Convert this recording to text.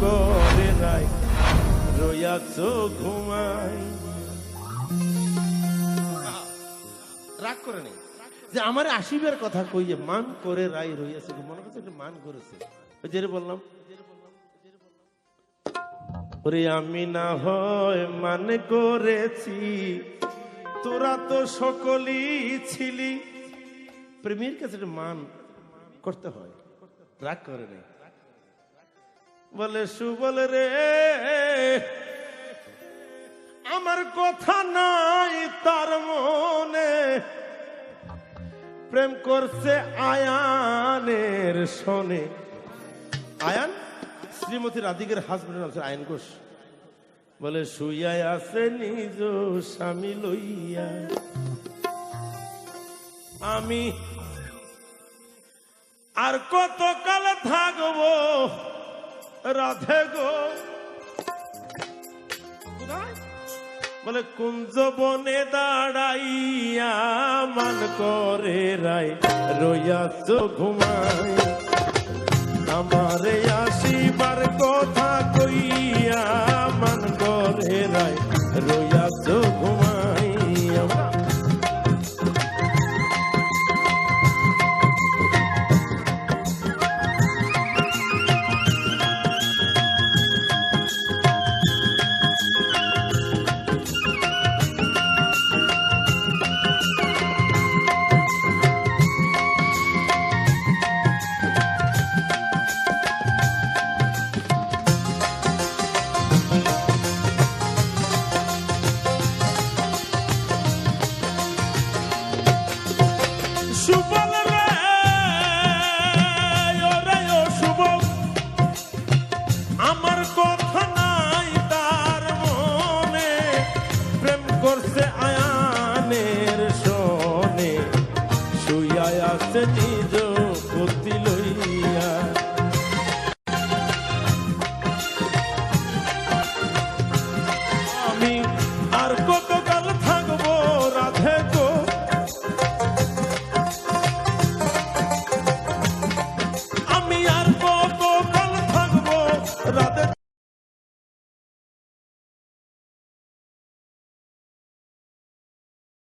করে রাই রইয়াছ ঘুমাই। রাগ করে নেই। যে আমার আসিবার কথা কই যে মান করে রাই রইয়াছে মনে মান করেছে। যে বললাম। ওরে আমি না হয় মান করেছি, তোরা তো সকলই ছিলি। প্রেমীর কাছে মান করতে হয়। রাগ করে নেই। বলে, সুবল রে। আমার কথা নাই তার মনে। প্রেম করছে আয়ানের শোনে। আয়ান, শ্রীমতী রাধিকের হাজবেন্ড নাম হচ্ছে আয়ন ঘোষ। বলে, শুইয়াই আছে নিজ স্বামী লইয়া। আমি আর কত কাল থাকব? রাধে গো কোথায়? বলে কুঞ্জ বনে দাঁড়াইয়া মান করে রাই রইয়াছ ঘুমাই আমারে আসিবার কথা কইয়া মান করে রাই রইয়াছ সুবল